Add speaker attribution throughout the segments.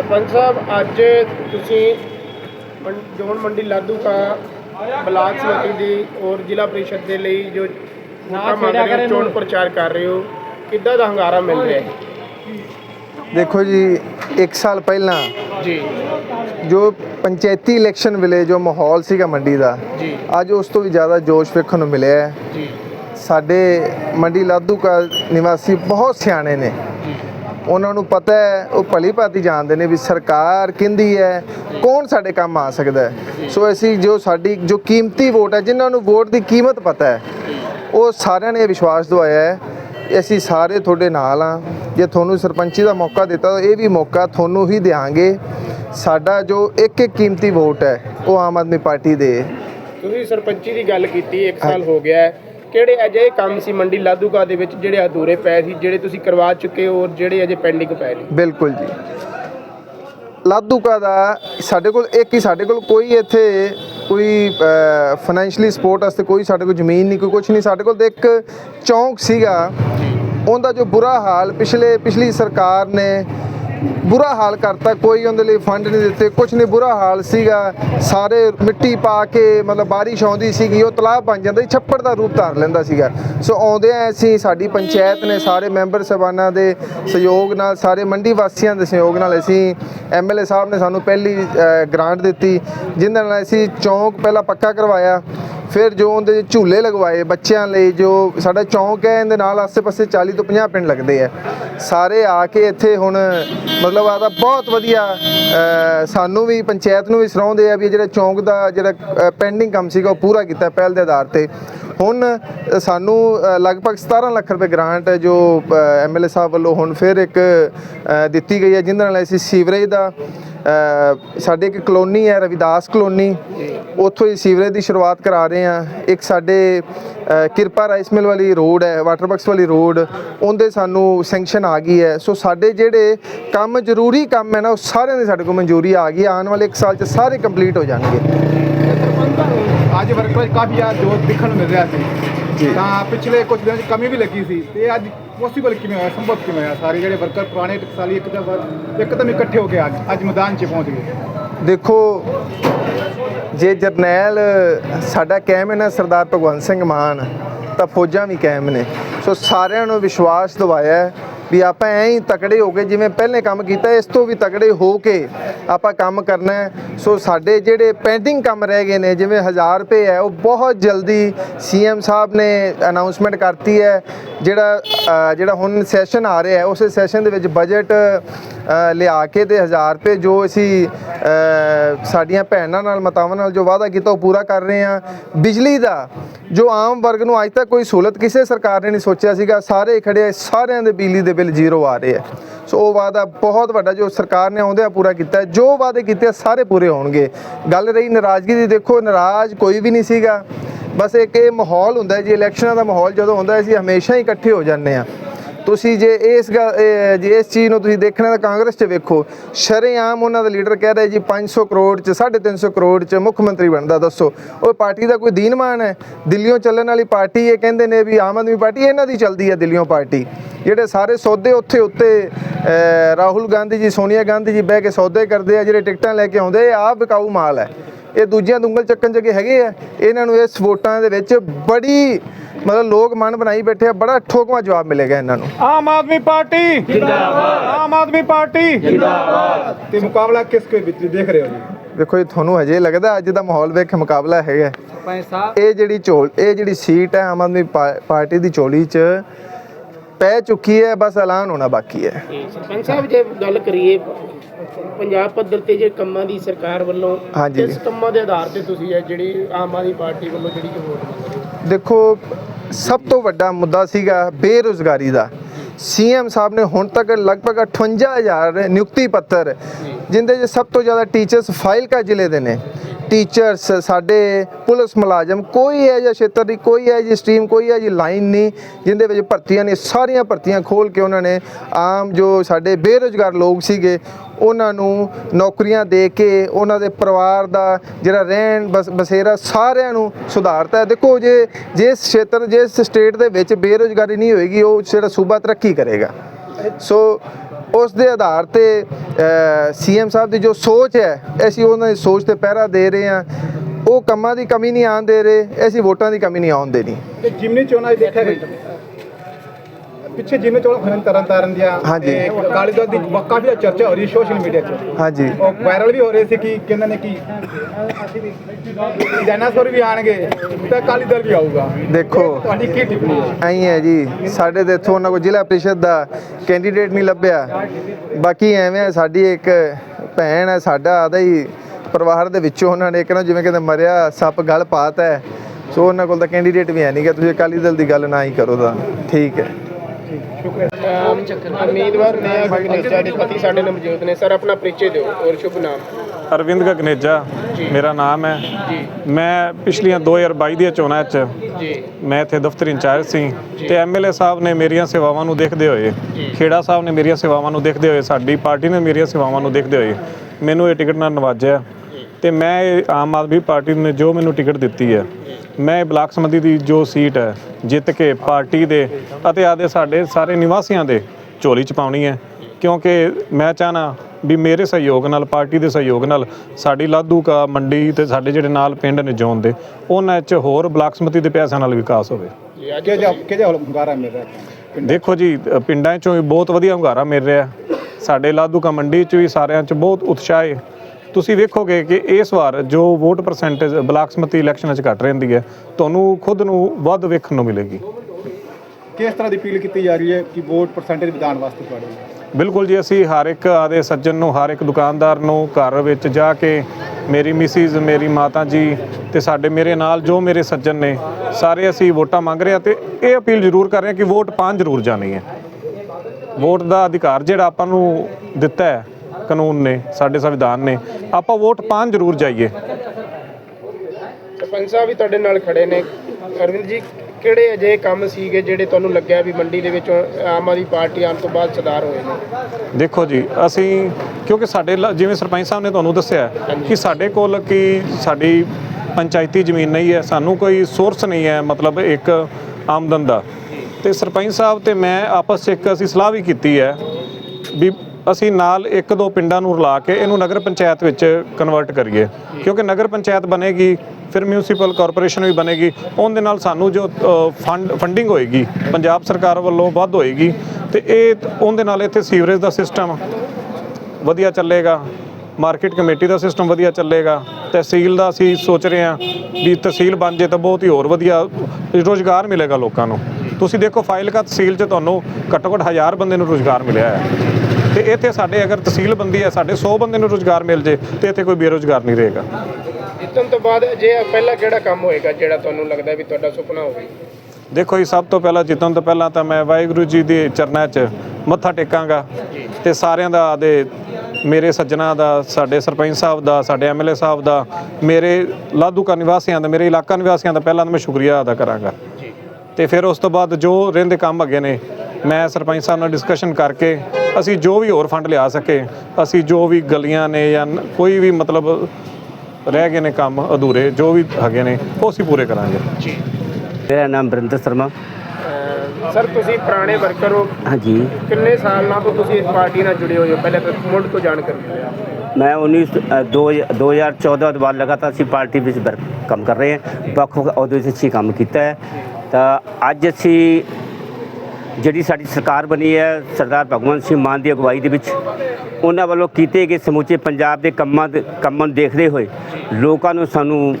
Speaker 1: ਸਰਪੰਚ ਸਾਹਿਬ ਅੱਜ ਤੁਸੀਂ ਮੰ- ਜੋਨ ਮੰਡੀ ਲਾਧੂ ਕਾ ਬਲਾਕ ਸਮਿਤੀ ਦੀ ਔਰ ਜ਼ਿਲ੍ਹਾ ਪ੍ਰੀਸ਼ਦ ਦੇ ਲਈ ਜੋ ਵੋਟਾਂ ਮੰਗ ਰਹੇ ਹੋ ਚੋਣ ਪ੍ਰਚਾਰ ਕਰ ਰਹੇ ਹੋ ਕਿੱਦਾਂ ਦਾ ਹੰਗਾਰਾ ਮਿਲ ਰਿਹਾ ਹੈ?
Speaker 2: ਦੇਖੋ ਜੀ 1 ਸਾਲ ਪਹਿਲਾਂ
Speaker 1: ਜੀ।
Speaker 2: ਜੋ ਪੰਚਾਇਤੀ ਇਲੈਕਸ਼ਨ ਵੇਲੇ ਜੋ ਮਾਹੌਲ ਸੀਗਾ ਮੰਡੀ ਦਾ
Speaker 1: ਜੀ।
Speaker 2: ਅੱਜ ਉਸ ਤੋਂ ਵੀ ਜ਼ਿਆਦਾ ਜੋਸ਼ ਵੇਖਣ ਨੂੰ ਮਿਲਿਆ ਹੈ।
Speaker 1: ਜੀ।
Speaker 2: ਸਾਡੇ ਮੰਡੀ ਲਾਧੂ ਕਾ ਨਿਵਾਸੀ ਬਹੁਤ ਸਿਆਣੇ ਨੇ। ਉਹਨਾਂ ਨੂੰ ਪਤਾ ਹੈ ਉਹ ਭਲੀ ਭਾਂਤੀ ਜਾਣਦੇ ਨੇ ਵੀ ਸਰਕਾਰ ਕਿੰਦੀ ਹੈ ਕੌਣ ਸਾਡੇ ਕੰਮ ਆ ਸਕਦਾ ਹੈ। ਸੋ ਅਸੀਂ ਜੋ ਸਾਡੀ ਜੋ ਕੀਮਤੀ ਵੋਟ ਹੈ ਜਿਨ੍ਹਾਂ ਨੂੰ ਵੋਟ ਦੀ ਕੀਮਤ ਪਤਾ ਹੈ ਉਹ ਸਾਰਿਆਂ ਨੇ ਵਿਸ਼ਵਾਸ ਦਵਾਇਆ ਹੈ ਅਸੀਂ ਸਾਰੇ ਤੁਹਾਡੇ ਨਾਲ ਆ ਜੇ ਤੁਹਾਨੂੰ ਸਰਪੰਚੀ ਦਾ ਮੌਕਾ ਦਿੱਤਾ ਤਾਂ ਇਹ ਵੀ ਮੌਕਾ ਤੁਹਾਨੂੰ ਹੀ ਦੇਵਾਂਗੇ ਸਾਡਾ ਜੋ ਇੱਕ ਇੱਕ ਕੀਮਤੀ ਵੋਟ ਹੈ ਉਹ ਆਮ ਆਦਮੀ ਪਾਰਟੀ ਦੇ।
Speaker 1: ਤੁਸੀਂ ਸਰਪੰਚੀ ਦੀ ਗੱਲ ਕੀਤੀ 1 ਸਾਲ ਹੋ ਗਿਆ ਹੈ। ਕਿਹੜੇ ਅਜਿਹੇ ਕੰਮ ਸੀ ਮੰਡੀ ਲਾਧੂਕਾ ਦੇ ਵਿੱਚ ਜਿਹੜੇ ਅਧੂਰੇ ਪਏ ਸੀ, ਜਿਹੜੇ ਤੁਸੀਂ ਕਰਵਾ ਚੁੱਕੇ ਹੋ ਔਰ ਜਿਹੜੇ ਅਜੇ ਪੈਂਡਿੰਗ ਪਏ ਨੇ?
Speaker 2: ਬਿਲਕੁਲ ਜੀ। ਲਾਧੂਕਾ ਦਾ ਸਾਡੇ ਕੋਲ, ਇੱਕ ਹੀ ਸਾਡੇ ਕੋਲ ਕੋਈ ਇੱਥੇ ਕੋਈ ਫਾਈਨੈਂਸ਼ੀਅਲੀ ਸਪੋਰਟ ਵਾਸਤੇ ਕੋਈ ਸਾਡੇ ਕੋਲ ਜ਼ਮੀਨ ਨਹੀਂ, ਕੋਈ ਕੁਝ ਨਹੀਂ। ਸਾਡੇ ਕੋਲ ਤਾਂ ਇੱਕ ਚੌਂਕ ਸੀਗਾ। ਉਹਦਾ ਜੋ ਬੁਰਾ ਹਾਲ ਪਿਛਲੇ, ਪਿਛਲੀ ਸਰਕਾਰ ਨੇ ਬੁਰਾ ਹਾਲ ਕਰਤਾ, ਕੋਈ ਉਹਦੇ ਲਈ ਫੰਡ ਨਹੀਂ ਦਿੱਤੇ ਕੁਝ ਨਹੀਂ, ਬੁਰਾ ਹਾਲ ਸੀਗਾ। ਸਾਰੇ ਮਿੱਟੀ ਪਾ ਕੇ, ਮਤਲਬ ਬਾਰਿਸ਼ ਆਉਂਦੀ ਸੀਗੀ, ਉਹ ਤਲਾਬ ਬਣ ਜਾਂਦਾ ਸੀ, ਛੱਪੜ ਦਾ ਰੂਪ ਧਾਰ ਲੈਂਦਾ ਸੀਗਾ। ਸੋ ਆਉਂਦੇ ਆ ਅਸੀਂ, ਸਾਡੀ ਪੰਚਾਇਤ ਨੇ ਸਾਰੇ ਮੈਂਬਰ ਸਭਾਨਾਂ ਦੇ ਸਹਿਯੋਗ ਨਾਲ, ਸਾਰੇ ਮੰਡੀ ਵਾਸੀਆਂ ਦੇ ਸਹਿਯੋਗ ਨਾਲ ਅਸੀਂ ਐਮਐਲਏ ਸਾਹਿਬ ਨੇ ਸਾਨੂੰ ਪਹਿਲੀ ਗ੍ਰਾਂਟ ਦਿੱਤੀ ਜਿੰਦੇ ਨਾਲ ਅਸੀਂ ਚੌਂਕ ਪਹਿਲਾਂ ਪੱਕਾ ਕਰਵਾਇਆ। ਫਿਰ ਜੋ ਉਹਦੇ ਝੂਲੇ ਲਗਵਾਏ ਬੱਚਿਆਂ ਲਈ, ਜੋ ਸਾਡਾ ਚੌਂਕ ਹੈ, ਇਹਦੇ ਨਾਲ ਆਸੇ-ਪਾਸੇ 40 ਤੋਂ 50 ਪਿੰਡ ਲੱਗਦੇ ਆ। ਸਾਰੇ ਆ ਕੇ ਇੱਥੇ ਹੁਣ ਮਤਲਬ ਆਦਾ ਬਹੁਤ ਵਧੀਆ ਸਾਨੂੰ ਵੀ ਪੰਚਾਇਤ ਨੂੰ ਵੀ ਸਰਾਉਂਦੇ ਆ ਵੀ ਜਿਹੜਾ ਚੌਂਕ ਦਾ ਜਿਹੜਾ ਪੈਂਡਿੰਗ ਕੰਮ ਸੀਗਾ ਉਹ ਪੂਰਾ ਕੀਤਾ ਪਹਿਲ ਦੇ ਆਧਾਰ ਤੇ। ਹੁਣ ਸਾਨੂੰ ਲਗਭਗ 17 ਲੱਖ ਰੁਪਏ ਗ੍ਰਾਂਟ ਹੈ ਜੋ ਐਮਐਲਏ ਸਾਹਿਬ ਵੱਲੋਂ ਹੁਣ ਫਿਰ ਇੱਕ ਦਿੱਤੀ ਗਈ ਹੈ, ਜਿੰਦੇ ਨਾਲ ਅਸੀਂ ਸੀਵਰੇਜ ਦਾ ਸਾਡੇ ਇੱਕ ਕਲੋਨੀ ਹੈ, ਰਵਿਦਾਸ ਕਲੋਨੀ। ਉੱਥੋਂ ਹੀ ਸੀਵਰੇਜ ਦੀ ਸ਼ੁਰੂਆਤ ਕਰਾ ਰਹੇ ਹਾਂ। ਇੱਕ ਸਾਡੇ ਕਿਰਪਾ ਰਾਈਸ ਮਿਲ ਵਾਲੀ ਰੋਡ ਹੈ, ਵਾਟਰ ਬਾਕਸ ਵਾਲੀ ਰੋਡ, ਉਹਦੇ ਸਾਨੂੰ ਸੈਂਕਸ਼ਨ ਆ ਗਈ ਹੈ। ਸੋ ਸਾਡੇ ਜਿਹੜੇ ਕੰਮ ਜ਼ਰੂਰੀ ਕੰਮ ਹੈ ਨਾ, ਉਹ ਸਾਰਿਆਂ ਦੀ ਸਾਡੇ ਕੋਲ ਮਨਜ਼ੂਰੀ ਆ ਗਈ ਹੈ। ਆਉਣ ਵਾਲੇ 1 ਸਾਲ 'ਚ ਸਾਰੇ ਕੰਪਲੀਟ ਹੋ ਜਾਣਗੇ।
Speaker 3: ਅੱਜ ਵਰਕਰ ਕਾਫੀ ਜ਼ਿਆਦਾ ਜੋ ਦੇਖਣ ਨੂੰ ਮਿਲ ਰਿਹਾ ਸੀ।
Speaker 2: ਜੀ।
Speaker 3: ਤਾਂ ਪਿਛਲੇ ਕੁਝ ਦਿਨਾਂ 'ਚ ਕਮੀ ਵੀ ਲੱਗੀ ਸੀ ਤੇ ਅੱਜ ਪੋਸੀਬਲ ਕਿਵੇਂ ਹੋਇਆ ਸੰਭਵ ਕਿਵੇਂ ਹੋਇਆ? ਸਾਰੇ ਜਿਹੜੇ ਵਰਕਰ ਪੁਰਾਣੇ ਟਕਸਾਲੀ ਇੱਕ ਦਾ ਇੱਕਦਮ ਇਕੱਠੇ ਹੋ ਕੇ ਅੱਜ ਅੱਜ ਮੈਦਾਨ 'ਚ ਪਹੁੰਚ ਗਏ।
Speaker 2: ਦੇਖੋ ਜੇ ਜਰਨੈਲ ਸਾਡਾ ਕਾਇਮ ਹੈ ਨਾ ਸਰਦਾਰ ਭਗਵੰਤ ਸਿੰਘ ਮਾਨ ਤਾਂ ਫੌਜਾਂ ਵੀ ਕਾਇਮ ਨੇ। ਸੋ ਸਾਰਿਆਂ ਨੂੰ ਵਿਸ਼ਵਾਸ ਦਿਵਾਇਆ ਹੈ ਵੀ ਆਪਾਂ ਐਂ ਹੀ ਤਕੜੇ ਹੋ ਕੇ ਜਿਵੇਂ ਪਹਿਲੇ ਕੰਮ ਕੀਤਾ, ਇਸ ਤੋਂ ਵੀ ਤਕੜੇ ਹੋ ਕੇ ਆਪਾਂ ਕੰਮ ਕਰਨਾ ਸੋ ਸਾਡੇ ਜਿਹੜੇ ਪੈਂਡਿੰਗ ਕੰਮ ਰਹਿ ਗਏ ਨੇ, ਜਿਵੇਂ 1000 ਰੁਪਏ ਹੈ, ਉਹ ਬਹੁਤ ਜਲਦੀ ਸੀਐਮ ਸਾਹਿਬ ਨੇ ਅਨਾਉਂਸਮੈਂਟ ਕਰਤੀ ਹੈ। ਜਿਹੜਾ ਜਿਹੜਾ ਹੁਣ ਸੈਸ਼ਨ ਆ ਰਿਹਾ ਹੈ, ਉਸੇ ਸੈਸ਼ਨ ਦੇ ਵਿੱਚ ਬਜਟ ਲਿਆ ਕੇ ਤੇ 1000 ਰੁਪਏ ਜੋ ਅਸੀਂ ਸਾਡੀਆਂ ਭੈਣਾਂ ਨਾਲ, ਮਾਤਾਵਾਂ ਨਾਲ ਜੋ ਵਾਅਦਾ ਕੀਤਾ, ਉਹ ਪੂਰਾ ਕਰ ਰਹੇ ਹਾਂ। ਬਿਜਲੀ ਦਾ ਜੋ ਆਮ ਵਰਗ ਨੂੰ ਅੱਜ ਤੱਕ ਕੋਈ ਸਹੂਲਤ ਕਿਸੇ ਸਰਕਾਰ ਨੇ ਨਹੀਂ ਸੋਚਿਆ ਸੀਗਾ। ਸਾਰੇ ਖੜੇ ਸਾਰਿਆਂ ਦੇ ਬਿਜਲੀ ਦੇ ਬਿੱਲ ਜ਼ੀਰੋ ਆ ਰਹੇ ਹੈ। ਸੋ ਉਹ ਵਾਅਦਾ ਬਹੁਤ ਵੱਡਾ ਜੋ ਸਰਕਾਰ ਨੇ ਆਉਂਦਿਆਂ ਪੂਰਾ ਕੀਤਾ ਜੋ ਵਾਅਦੇ ਕੀਤੇ ਸਾਰੇ ਪੂਰੇ ਹੋਣਗੇ। ਗੱਲ ਰਹੀ ਨਾਰਾਜ਼ਗੀ ਦੀ, ਦੇਖੋ ਨਾਰਾਜ਼ ਕੋਈ ਵੀ ਨਹੀਂ ਸੀਗਾ। ਬਸ ਇੱਕ ਇਹ ਮਾਹੌਲ ਹੁੰਦਾ ਜੀ ਇਲੈਕਸ਼ਨਾਂ ਦਾ ਮਾਹੌਲ ਜਦੋਂ ਹੁੰਦਾ ਅਸੀਂ ਹਮੇਸ਼ਾ ਹੀ ਇਕੱਠੇ ਹੋ ਜਾਂਦੇ ਆ ਤੁਸੀਂ ਜੇ ਇਸ ਗੱਲ- ਜੇ ਇਸ ਚੀਜ਼ ਨੂੰ ਤੁਸੀਂ ਦੇਖਣਾ ਤਾਂ ਕਾਂਗਰਸ 'ਚ ਵੇਖੋ, ਸ਼ਰੇਆਮ ਉਹਨਾਂ ਦਾ ਲੀਡਰ ਕਹਿ ਰਿਹਾ ਜੀ 500 ਕਰੋੜ 'ਚ 350 ਕਰੋੜ 'ਚ ਮੁੱਖ ਮੰਤਰੀ ਬਣਦਾ, ਦੱਸੋ। ਉਹ ਪਾਰਟੀ ਦਾ ਕੋਈ ਦੀਨਮਾਨ ਹੈ? ਦਿੱਲੀੋਂ ਚੱਲਣ ਵਾਲੀ ਪਾਰਟੀ ਇਹ ਕਹਿੰਦੇ ਨੇ ਵੀ ਆਮ ਆਦਮੀ ਪਾਰਟੀ, ਇਹਨਾਂ ਦੀ ਚੱਲਦੀ ਹੈ ਦਿੱਲੀੋਂ ਪਾਰਟੀ। ਜਿਹੜੇ ਸਾਰੇ ਸੌਦੇ ਉੱਥੇ ਉੱਤੇ ਰਾਹੁਲ ਗਾਂਧੀ ਜੀ ਸੋਨੀਆ ਗਾਂਧੀ ਜੀ ਬਹਿ ਕੇ ਸੌਦੇ ਕਰਦੇ ਆ ਜਿਹੜੇ ਟਿਕਟਾਂ ਲੈ ਕੇ ਆਉਂਦੇ ਆਪ ਵਿਕਾਊ ਮਾਲ ਹੈ। ਇਹ ਦੂਜਿਆਂ ਦੁੰਗਲ ਚੱਕਣ ਜਗੇ ਹੈਗੇ ਆ। ਇਹਨਾਂ ਨੂੰ ਇਸ ਵੋਟਾਂ ਦੇ ਵਿੱਚ ਬੜੀ ਮਤਲਬ ਲੋਕ ਮਨ ਬਣਾਈ ਬੈਠੇ ਆ ਬੜਾ ਠੋਕਵਾ ਜਵਾਬ ਮਿਲੇਗਾ ਇਹਨਾਂ ਨੂੰ।
Speaker 3: ਆਮ ਆਦਮੀ ਪਾਰਟੀ! ਜਿੰਦਾਬਾਦ! ਆਮ ਆਦਮੀ ਪਾਰਟੀ! ਜਿੰਦਾਬਾਦ! ਤੇ ਮੁਕਾਬਲਾ ਕਿਸ ਕੇ ਵਿੱਚ ਦੇਖ ਰਹੇ ਹੋ ਜੀ?
Speaker 2: ਦੇਖੋ ਇਹ ਤੁਹਾਨੂੰ ਹਜੇ ਲੱਗਦਾ ਅੱਜ ਦਾ ਮਾਹੌਲ ਵੇਖ ਮੁਕਾਬਲਾ ਹੈਗਾ। ਇਹ ਜਿਹੜੀ ਝੋਲ ਇਹ ਜਿਹੜੀ ਸੀਟ ਹੈ ਆਮ ਆਦਮੀ ਪਾਰਟੀ ਦੀ ਝੋਲੀ 'ਚ ਪੈ ਚੁੱਕੀ ਹੈ ਬਸ ਐਲਾਨ ਹੋਣਾ ਬਾਕੀ ਹੈ।
Speaker 1: ਸਰਪੰਚ ਸਾਹਿਬ ਜੇ ਗੱਲ ਕਰੀਏ ਪੰਜਾਬ ਪੱਧਰ ਤੇ ਜੇ ਕੰਮਾਂ ਦੀ ਸਰਕਾਰ ਵੱਲੋਂ
Speaker 2: ਹਾਂਜੀ।
Speaker 1: ਕਿਸ ਕੰਮਾਂ ਦੇ ਆਧਾਰ ਤੇ ਤੁਸੀਂ ਇਹ ਜਿਹੜੀ ਆਮ ਆਦਮੀ ਪਾਰਟੀ ਵੱਲੋਂ ਜਿਹੜੀ ਕਿ ਵੋਟ ਮੰਗ ਰਹੇ ਹੋ?
Speaker 2: ਦੇਖੋ ਸਭ ਤੋਂ ਵੱਡਾ ਮੁੱਦਾ ਸੀਗਾ ਬੇਰੁਜ਼ਗਾਰੀ ਦਾ। ਸੀਐਮ ਸਾਹਿਬ ਨੇ ਹੁਣ ਤੱਕ ਲਗਭਗ 58000 ਨਿਯੁਕਤੀ ਪੱਤਰ ਜਿੰਦੇ 'ਚ ਸਭ ਤੋਂ ਜ਼ਿਆਦਾ ਟੀਚਰਸ ਫਾਈਲਕਾ ਜ਼ਿਲ੍ਹੇ ਦੇ ਨੇ। ਟੀਚਰਸ ਸਾਡੇ ਪੁਲਿਸ ਮੁਲਾਜ਼ਮ ਕੋਈ ਹੈ ਜਾਂ ਖੇਤਰ ਦੀ ਕੋਈ ਹੈ ਜੀ ਸਟਰੀਮ ਕੋਈ ਹੈ ਜੀ ਲਾਈਨ ਨਹੀਂ ਜਿੰਦੇ ਵਿੱਚ ਭਰਤੀਆਂ ਨੇ ਸਾਰੀਆਂ ਭਰਤੀਆਂ ਖੋਲ ਕੇ ਉਹਨਾਂ ਨੇ ਆਮ ਜੋ ਸਾਡੇ ਬੇਰੁਜ਼ਗਾਰ ਲੋਕ ਸੀਗੇ ਉਹਨਾਂ ਨੂੰ ਨੌਕਰੀਆਂ ਦੇ ਕੇ ਉਹਨਾਂ ਦੇ ਪਰਿਵਾਰ ਦਾ ਜਿਹੜਾ ਰਹਿਣ ਬਸ ਬਸੇਰਾ ਸਾਰਿਆਂ ਨੂੰ ਸੁਧਾਰਤਾ। ਦੇਖੋ ਜੇ ਜਿਸ ਖੇਤਰ ਜਿਸ ਸਟੇਟ ਦੇ ਵਿੱਚ ਬੇਰੁਜ਼ਗਾਰੀ ਨਹੀਂ ਹੋਏਗੀ ਉਹ ਜਿਹੜਾ ਸੂਬਾ ਤਰੱਕੀ ਕਰੇਗਾ ਸੋ ਉਸ ਦੇ ਆਧਾਰ ਤੇ ਸੀਐਮ ਸਾਹਿਬ ਦੀ ਜੋ ਸੋਚ ਹੈ, ਅਸੀਂ ਉਹਨਾਂ ਦੀ ਸੋਚ ਤੇ ਪਹਿਰਾ ਦੇ ਰਹੇ ਹਾਂ। ਉਹ ਕੰਮਾਂ ਦੀ ਕਮੀ ਨਹੀਂ ਆਉਣ ਦੇ ਰਹੇ, ਅਸੀਂ ਵੋਟਾਂ ਦੀ ਕਮੀ ਨਹੀਂ ਆਉਣ ਦੇਣੀ
Speaker 3: ਤੇ ਜਿਮਨੀ ਚੋਣਾਂ ਦੇਖਿਆ ਗਿਆ ਪਿੱਛੇ ਜਿਮਨੀ ਚੋਣਾਂ ਹੋਈਆਂ ਤਰਨ ਤਾਰਨ ਦੀਆਂ
Speaker 2: ਹਾਂਜੀ।
Speaker 3: ਅਕਾਲੀ ਦਲ ਦੀ ਕਾਫੀ ਚਰਚਾ ਹੋ ਰਹੀ ਸੋਸ਼ਲ ਮੀਡੀਆ 'ਚ।
Speaker 2: ਹਾਂਜੀ।
Speaker 3: ਉਹ ਵਾਇਰਲ ਵੀ ਹੋ ਰਹੇ ਸੀ ਕਿ ਕਿੰਨਾਂ ਨੇ ਕੀ ਡਾਇਨਾਸੌਰ ਵੀ ਆਣਗੇ ਤੇ ਅਕਾਲੀ ਦਲ ਵੀ ਆਊਗਾ।
Speaker 2: ਦੇਖੋ
Speaker 3: ਤੁਹਾਡੀ ਕੀ ਟਿੱਪਣੀ ਹੈ?
Speaker 2: ਐਂ ਹੈ ਜੀ ਸਾਡੇ ਤੇ ਇੱਥੋਂ ਉਹਨਾਂ ਕੋਲ ਜ਼ਿਲ੍ਹਾ ਪ੍ਰੀਸ਼ਦ ਦਾ ਕੈਂਡੀਡੇਟ ਨਹੀਂ ਲੱਭਿਆ। ਬਾਕੀ ਐਵੇਂ ਸਾਡੀ ਇੱਕ ਭੈਣ ਹੈ ਸਾਡਾ ਆਦਾ ਹੀ ਪਰਿਵਾਰ ਦੇ ਵਿੱਚੋਂ ਉਹਨਾਂ ਨੇ ਨਾ ਜਿਵੇਂ ਕਹਿੰਦੇ ਮਰਿਆ ਸੱਪ ਗਲ ਪਾਤਾ ਹੈ। ਸੋ ਉਹਨਾਂ ਕੋਲ ਤਾਂ ਕੈਂਡੀਡੇਟ ਵੀ ਹੈ ਨਹੀਂ ਕਿ ਤੁਸੀਂ ਅਕਾਲੀ ਦਲ ਦੀ ਗੱਲ ਨਾ ਹੀ ਕਰੋ ਤਾਂ। ਠੀਕ ਹੈ।
Speaker 1: ਉਮੀਦਵਾਰ ਨੇ ਗਗਨੇਜਾ ਦੇ ਪਤੀ ਸਾਡੇ ਨਾਲ ਮੌਜੂਦ ਨੇ ਸਰ ਆਪਣਾ ਪਰਿਚੈ ਦਿਓ ਔਰ ਸ਼ੁਭ ਨਾਮ।
Speaker 4: ਅਰਵਿੰਦ ਗਗਨੇਜਾ ਮੇਰਾ ਨਾਮ ਹੈ। ਮੈਂ ਪਿਛਲੀਆਂ 2022 ਦੀਆਂ ਚੋਣਾਂ 'ਚ ਮੈਂ ਇੱਥੇ ਦਫ਼ਤਰ ਇੰਚਾਰਜ ਸੀ ਤੇ ਐਮਐਲਏ ਸਾਹਿਬ ਨੇ ਮੇਰੀਆਂ ਸੇਵਾਵਾਂ ਨੂੰ ਦੇਖਦੇ ਹੋਏ ਖੇੜਾ ਸਾਹਿਬ ਨੇ ਮੇਰੀਆਂ ਸੇਵਾਵਾਂ ਨੂੰ ਦੇਖਦੇ ਹੋਏ ਸਾਡੀ ਪਾਰਟੀ ਨੇ ਮੇਰੀਆਂ ਸੇਵਾਵਾਂ ਨੂੰ ਦੇਖਦੇ ਹੋਏ ਮੈਨੂੰ ਇਹ ਟਿਕਟ ਨਾਲ ਨਵਾਜਿਆ ਤੇ ਮੈਂ ਆਮ ਆਦਮੀ ਪਾਰਟੀ ਨੇ ਜੋ ਮੈਨੂੰ ਟਿਕਟ ਦਿੱਤੀ ਹੈ ਮੈਂ ਬਲਾਕ ਸੰਮਤੀ ਦੀ ਜੋ ਸੀਟ ਹੈ ਜਿੱਤ ਕੇ ਪਾਰਟੀ ਦੇ ਅਤੇ ਆਦੇ ਸਾਡੇ ਸਾਰੇ ਨਿਵਾਸੀਆਂ ਦੇ ਝੋਲੀ ਚ ਪਾਉਣੀ ਹੈ। ਕਿਉਂਕਿ ਮੈਂ ਚਾਹਨਾ ਵੀ ਮੇਰੇ ਸਹਿਯੋਗ ਨਾਲ ਪਾਰਟੀ ਦੇ ਸਹਿਯੋਗ ਨਾਲ ਸਾਡੀ ਲਾਧੂ ਕਾ ਮੰਡੀ ਤੇ ਸਾਡੇ ਜਿਹੜੇ ਨਾਲ ਪਿੰਡ ਨੇ ਜੋਨ ਦੇ ਉਹਨਾਂ 'ਚ ਹੋਰ ਬਲਾਕ ਸਮਿਤੀ ਦੇ ਪੈਸਿਆਂ ਨਾਲ ਵਿਕਾਸ ਹੋਵੇ।
Speaker 1: ਜੀ ਅੱਜ
Speaker 3: ਕਿ ਜਾ ਕਿ ਜਾ ਹੁੰਗਾਰਾ ਮਿਲ ਰਿਹਾ
Speaker 4: ਦੇਖੋ ਜੀ ਪਿੰਡਾਂ 'ਚੋਂ ਵੀ ਬਹੁਤ ਵਧੀਆ ਹੁੰਗਾਰਾ ਮਿਲ ਰਿਹਾ। ਸਾਡੇ ਲਾਧੂ ਕਾ ਮੰਡੀ 'ਚ ਵੀ ਸਾਰਿਆਂ 'ਚ ਬਹੁਤ ਉਤਸ਼ਾਹ ਹੈ। ਤੁਸੀਂ ਵੇਖੋਗੇ ਕਿ ਇਸ ਵਾਰ ਜੋ vote percentage block samiti election 'ਚ ਘਟ ਰਹਿੰਦੀ ਹੈ ਤੁਹਾਨੂੰ ਖੁਦ ਨੂੰ ਵੱਧ ਵੇਖਣ ਨੂੰ ਮਿਲੇਗੀ।
Speaker 3: ਕਿਸ ਤਰ੍ਹਾਂ ਦੀ ਅਪੀਲ ਕੀਤੀ ਜਾ ਰਹੀ ਹੈ ਕਿ ਵੋਟ ਪਰਸੈਂਟੇਜ ਵਧਾਉਣ ਵਾਸਤੇ ਤੁਹਾਡੇ
Speaker 4: ਬਿਲਕੁਲ ਜੀ ਅਸੀਂ ਹਰ ਇੱਕ ਆਦੇ ਸੱਜਣ ਨੂੰ ਹਰ ਇੱਕ ਦੁਕਾਨਦਾਰ ਨੂੰ ਘਰ ਵਿੱਚ ਜਾ ਕੇ ਮੇਰੀ ਮਿਸਿਸ ਮੇਰੀ ਮਾਤਾ ਜੀ ਤੇ ਸਾਡੇ ਮੇਰੇ ਨਾਲ ਜੋ ਮੇਰੇ ਸੱਜਣ ਨੇ ਸਾਰੇ ਅਸੀਂ ਵੋਟਾਂ ਮੰਗ ਰਹੇ ਹਾਂ ਤੇ ਇਹ ਅਪੀਲ ਜ਼ਰੂਰ ਕਰ ਰਹੇ ਹਾਂ ਕਿ ਵੋਟ ਪਾਉਣ ਜ਼ਰੂਰ ਜਾਣੀ ਹੈ। ਵੋਟ ਦਾ ਅਧਿਕਾਰ ਜਿਹੜਾ ਆਪਾਂ ਨੂੰ ਦਿੱਤਾ ਹੈ ਕਾਨੂੰਨ ਨੇ ਸਾਡੇ ਸੰਵਿਧਾਨ ਨੇ ਆਪਾਂ ਵੋਟ ਪਾਉਣ ਜ਼ਰੂਰ ਜਾਈਏ।
Speaker 1: ਸਰਪੰਚ ਸਾਹਿਬ ਵੀ ਤੁਹਾਡੇ ਨਾਲ ਖੜੇ ਨੇ। ਅਰਵਿੰਦ ਜੀ ਕਿਹੜੇ ਅਜੇ ਕੰਮ ਸੀਗੇ ਜਿਹੜੇ ਤੁਹਾਨੂੰ ਲੱਗਿਆ ਵੀ ਮੰਡੀ ਦੇ ਵਿੱਚ ਆਮ ਆਦਮੀ ਪਾਰਟੀ ਆਉਣ ਤੋਂ ਬਾਅਦ ਸੁਧਾਰ ਹੋਏ ਨੇ?
Speaker 4: ਦੇਖੋ ਜੀ ਅਸੀਂ ਕਿਉਂਕਿ ਸਾਡੇ ਲ- ਜਿਵੇਂ ਸਰਪੰਚ ਸਾਹਿਬ ਨੇ ਤੁਹਾਨੂੰ ਦੱਸਿਆ ਕਿ ਸਾਡੇ ਕੋਲ ਕੀ ਸਾਡੀ ਪੰਚਾਇਤੀ ਜ਼ਮੀਨ ਨਹੀਂ ਹੈ ਸਾਨੂੰ ਕੋਈ ਸੋਰਸ ਨਹੀਂ ਹੈ ਮਤਲਬ ਇੱਕ ਆਮਦਨ ਦਾ। ਤੇ ਸਰਪੰਚ ਸਾਹਿਬ ਤੇ ਮੈਂ ਆਪਸ 'ਚ ਇੱਕ ਅਸੀਂ ਸਲਾਹ ਵੀ ਕੀਤੀ ਹੈ ਵੀ ਅਸੀਂ ਨਾਲ ਇੱਕ ਦੋ ਪਿੰਡਾਂ ਨੂੰ ਰਲਾ ਕੇ ਇਹਨੂੰ ਨਗਰ ਪੰਚਾਇਤ ਵਿੱਚ ਕਨਵਰਟ ਕਰੀਏ। ਕਿਉਂਕਿ ਨਗਰ ਪੰਚਾਇਤ ਬਣੇਗੀ, ਫਿਰ ਮਿਊਨਿਸਪਲ ਕਾਰਪੋਰੇਸ਼ਨ ਵੀ ਬਣੇਗੀ, ਉਹਦੇ ਨਾਲ ਸਾਨੂੰ ਜੋ ਫੰਡ ਫੰਡਿੰਗ ਹੋਏਗੀ, ਪੰਜਾਬ ਸਰਕਾਰ ਵੱਲੋਂ ਵੱਧ ਹੋਏਗੀ, ਤੇ ਇਹ ਉਹਦੇ ਨਾਲ ਇੱਥੇ ਸੀਵਰੇਜ ਦਾ ਸਿਸਟਮ ਵਧੀਆ ਚੱਲੇਗਾ ਮਾਰਕੀਟ ਕਮੇਟੀ ਦਾ ਸਿਸਟਮ ਵਧੀਆ ਚੱਲੇਗਾ, ਤਹਿਸੀਲ ਦਾ ਅਸੀਂ ਸੋਚ ਰਹੇ ਹਾਂ ਵੀ ਤਹਿਸੀਲ ਬਣ ਜੇ ਤਾਂ ਬਹੁਤ ਹੀ ਹੋਰ ਵਧੀਆ ਰੋਜ਼ਗਾਰ ਮਿਲੇਗਾ ਲੋਕਾਂ ਨੂੰ। ਤੁਸੀਂ ਦੇਖੋ ਫਾਈਲ ਕਾ ਤਹਿਸੀਲ 'ਚ ਤੁਹਾਨੂੰ ਘੱਟੋ ਘੱਟ 1000 ਬੰਦੇ ਨੂੰ ਰੋਜ਼ਗਾਰ ਮਿਲਿਆ ਹੈ। ਤੇ ਇੱਥੇ ਸਾਡੇ ਅਗਰ ਤਹਿਸੀਲ ਬੰਦੀ ਹੈ ਸਾਡੇ 100 ਬੰਦੇ ਨੂੰ ਰੋਜ਼ਗਾਰ ਮਿਲ ਜੇ ਤੇ ਇੱਥੇ ਕੋਈ ਬੇਰੋਜ਼ਗਾਰ ਨਹੀਂ ਰਹੇਗਾ।
Speaker 1: ਜਿੱਤਣ ਤੋਂ ਬਾਅਦ ਜੇ ਪਹਿਲਾ ਕਿਹੜਾ ਕੰਮ ਹੋਏਗਾ ਜਿਹੜਾ ਤੁਹਾਨੂੰ ਲੱਗਦਾ ਵੀ ਤੁਹਾਡਾ ਸੁਪਨਾ ਹੋਵੇ?
Speaker 4: ਦੇਖੋ ਜੀ ਸਭ ਤੋਂ ਪਹਿਲਾਂ ਜਿੱਤਣ ਤੋਂ ਪਹਿਲਾਂ ਤਾਂ ਮੈਂ ਵਾਹਿਗੁਰੂ ਜੀ ਦੇ ਚਰਨਾਂ 'ਚ ਮੱਥਾ ਟੇਕਾਂਗਾ ਤੇ ਸਾਰਿਆਂ ਦਾ ਦੇ ਮੇਰੇ ਸੱਜਣਾ ਦਾ ਸਾਡੇ ਸਰਪੰਚ ਸਾਹਿਬ ਦਾ ਸਾਡੇ ਐਮਐਲਏ ਸਾਹਿਬ ਦਾ ਮੇਰੇ ਲਾਧੂਕਾ ਨਿਵਾਸੀਆਂ ਦਾ ਮੇਰੇ ਇਲਾਕਾ ਨਿਵਾਸੀਆਂ ਦਾ ਪਹਿਲਾਂ ਤਾਂ ਮੈਂ ਸ਼ੁਕਰੀਆ ਅਦਾ ਕਰਾਂਗਾ। ਤੇ ਫਿਰ ਉਸ ਤੋਂ ਬਾਅਦ ਜੋ ਰਹਿੰਦੇ ਕੰਮ ਅੱਗੇ ਨੇ ਮੈਂ ਸਰਪੰਚ ਸਾਹਿਬ ਨਾਲ ਡਿਸਕਸ਼ਨ ਕਰਕੇ ਅਸੀਂ ਜੋ ਵੀ ਹੋਰ ਫੰਡ ਲਿਆ ਸਕੇ ਅਸੀਂ ਜੋ ਵੀ ਗਲੀਆਂ ਨੇ ਜਾਂ ਕੋਈ ਵੀ ਮਤਲਬ ਰਹਿ ਗਏ ਨੇ ਕੰਮ ਅਧੂਰੇ ਜੋ ਵੀ ਹੈਗੇ ਨੇ ਉਹ ਅਸੀਂ ਪੂਰੇ ਕਰਾਂਗੇ।
Speaker 1: ਜੀ।
Speaker 5: ਮੇਰਾ ਨਾਮ ਬਰਿੰਦਰ ਸ਼ਰਮਾ।
Speaker 1: ਸਰ ਤੁਸੀਂ ਪੁਰਾਣੇ ਵਰਕਰ ਹੋ।
Speaker 5: ਹਾਂਜੀ।
Speaker 1: ਕਿੰਨੇ ਸਾਲਾਂ ਤੋਂ ਤੁਸੀਂ ਇਸ ਪਾਰਟੀ ਨਾਲ ਜੁੜੇ ਹੋਏ ਹੋ? ਪਹਿਲੇ ਤਾਂ ਮੁੱਢ ਤੋਂ ਜਾਣਕਾਰੀ ਦਿਓ।
Speaker 5: ਮੈਂ 19 ਅ, ਦੋ 2014 ਤੋਂ ਬਾਅਦ ਲਗਾਤਾਰ ਅਸੀਂ ਪਾਰਟੀ ਵਿੱਚ ਵਰਕ ਕੰਮ ਕਰ ਰਹੇ ਹਾਂ। ਵੱਖ ਵੱਖ ਅਹੁਦੇ ਵਿੱਚ ਅਸੀਂ ਕੰਮ ਕੀਤਾ ਹੈ। ਤਾਂ ਅੱਜ ਅਸੀਂ ਜਿਹੜੀ ਸਾਡੀ ਸਰਕਾਰ ਬਣੀ ਹੈ, ਸਰਦਾਰ ਭਗਵੰਤ ਸਿੰਘ ਮਾਨ ਦੀ ਅਗਵਾਈ ਦੇ ਵਿੱਚ, ਉਹਨਾਂ ਵੱਲੋਂ ਕੀਤੇ ਗਏ ਸਮੁੱਚੇ ਪੰਜਾਬ ਦੇ ਕੰਮਾਂ ਦੇ, ਕੰਮਾਂ ਨੂੰ ਦੇਖਦੇ ਹੋਏ ਲੋਕਾਂ ਨੂੰ ਸਾਨੂੰ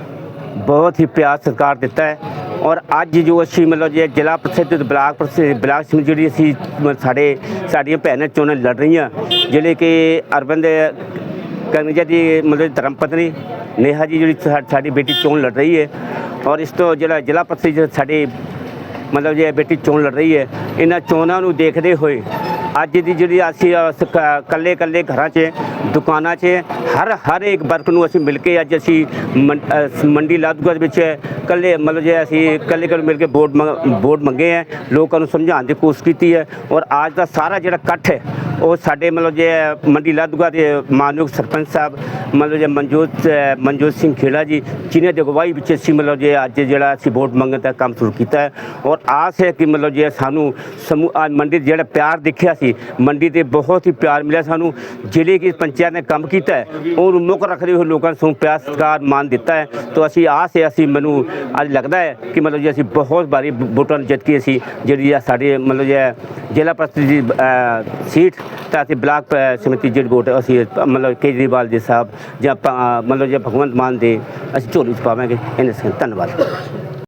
Speaker 5: ਬਹੁਤ ਹੀ ਪਿਆਰ ਸਤਿਕਾਰ ਦਿੱਤਾ ਹੈ ਔਰ ਅੱਜ ਜੋ ਅਸੀਂ ਮਤਲਬ ਜੇ ਜ਼ਿਲ੍ਹਾ ਪ੍ਰਸਿੱਧ ਬਲਾਕ ਪ੍ਰਸਿੱਧ, ਬਲਾਕ ਸਮਿਤੀ ਜਿਹੜੀ ਅਸੀਂ ਸਾਡੇ, ਸਾਡੀਆਂ ਭੈਣਾਂ ਚੋਣਾਂ ਲੜ ਰਹੀਆਂ, ਜਿਹੜੇ ਕਿ ਅਰਬਨ ਦੇ ਕਨਜਾ ਦੀ ਮਤਲਬ ਧਰਮ ਪਤਨੀ, ਨੇਹਾ ਜੀ ਜਿਹੜੀ ਸਾਡੀ ਬੇਟੀ ਚੋਣ ਲੜ ਰਹੀ ਹੈ ਔਰ ਇਸ ਤੋਂ ਜਿਹੜਾ ਜ਼ਿਲ੍ਹਾ ਪ੍ਰਸਿੱਧ ਸਾਡੇ ਮਤਲਬ ਜੇ ਬੇਟੀ ਚੋਣ ਲੜ ਰਹੀ ਹੈ, ਇਹਨਾਂ ਚੋਣਾਂ ਨੂੰ ਦੇਖਦੇ ਹੋਏ ਅੱਜ ਦੀ ਜਿਹੜੀ ਅਸੀਂ ਕੱਲੇ ਕੱਲੇ ਘਰਾਂ 'ਚ, ਦੁਕਾਨਾਂ 'ਚ, ਹਰ ਹਰ ਇੱਕ ਵਰਕ ਨੂੰ ਅਸੀਂ ਮਿਲ ਕੇ ਅੱਜ ਅਸੀਂ ਮੰਡੀ ਲਾਦੂਗਾ ਦੇ ਵਿੱਚ ਕੱਲੇ ਮਤਲਬ ਜੇ ਅਸੀਂ ਕੱਲੇ ਕੱਲੇ ਮਿਲ ਕੇ ਵੋਟ ਮੰਗ- ਵੋਟ ਮੰਗੇ ਹੈ, ਲੋਕਾਂ ਨੂੰ ਸਮਝਾਉਣ ਦੀ ਕੋਸ਼ਿਸ਼ ਕੀਤੀ ਹੈ ਔਰ ਅੱਜ ਦਾ ਸਾਰਾ ਜਿਹੜਾ ਇਕੱਠ ਹੈ, ਉਹ ਸਾਡੇ ਮਤਲਬ ਜੇ ਮੰਡੀ ਲਾਦੂਗਾ ਦੇ ਮਾਨਯੋਗ ਸਰਪੰਚ ਸਾਹਿਬ ਮਤਲਬ ਜੇ ਮਨਜੋਤ ਮਨਜੋਤ ਸਿੰਘ ਖੇੜਾ ਜੀ, ਜਿਨ੍ਹਾਂ ਦੀ ਅਗਵਾਈ ਵਿੱਚ ਅਸੀਂ ਮਤਲਬ ਜੇ ਅੱਜ ਜਿਹੜਾ ਅਸੀਂ ਵੋਟ ਮੰਗਣ ਦਾ ਕੰਮ ਸ਼ੁਰੂ ਕੀਤਾ ਹੈ, ਔਰ ਆਸ ਹੈ ਕਿ ਮਤਲਬ ਜੇ ਸਾਨੂੰ ਸਮੂਹ ਅੱਜ ਮੰਡੀ 'ਚ ਜਿਹੜਾ ਪਿਆਰ ਦੇਖਿਆ ਸੀ, ਮੰਡੀ ਤੇ ਬਹੁਤ ਹੀ ਪਿਆਰ ਮਿਲਿਆ ਸਾਨੂੰ, ਜਿਹੜੇ ਕਿ ਪੰਚਾਇਤ ਨੇ ਕੰਮ ਕੀਤਾ ਹੈ, ਉਹਨੂੰ ਮੁੱਖ ਰੱਖਦੇ ਹੋਏ ਲੋਕਾਂ ਨੂੰ ਸਾਨੂੰ ਪਿਆਰ ਸਤਿਕਾਰ ਮਾਨ ਦਿੱਤਾ ਹੈ, ਤਾਂ ਅਸੀਂ ਆਸ ਹੈ, ਅਸੀਂ ਮੈਨੂੰ ਅੱਜ ਲੱਗਦਾ ਹੈ ਕਿ ਮਤਲਬ ਜੇ ਅਸੀਂ ਬਹੁਤ ਭਾਰੀ ਵੋਟਾਂ ਨਾਲ ਜਿੱਤ ਕੇ ਅਸੀਂ ਜਿਹੜੀ ਆ ਸਾਡੇ ਮਤਲਬ ਜੇ ਜ਼ਿਲ੍ਹਾ ਪ੍ਰੀਸ਼ਦ ਦੀ ਸੀਟ, ਤਾਂ ਅਸੀਂ ਬਲਾਕ ਸਮਿਤੀ ਜਿਹੜੀ ਵੋਟ ਅਸੀਂ, ਮਤਲਬ ਕੇਜਰੀਵਾਲ ਜੀ ਸਾਹਿਬ ਜਾਂ ਮਤਲਬ ਜੇ ਭਗਵੰਤ ਮਾਨ ਦੇ ਅਸੀਂ ਝੋਲੀ ਚ ਪਾਵਾਂਗੇ ਇਹਨਾਂ ਸੰਗ ਧੰਨਵਾਦ।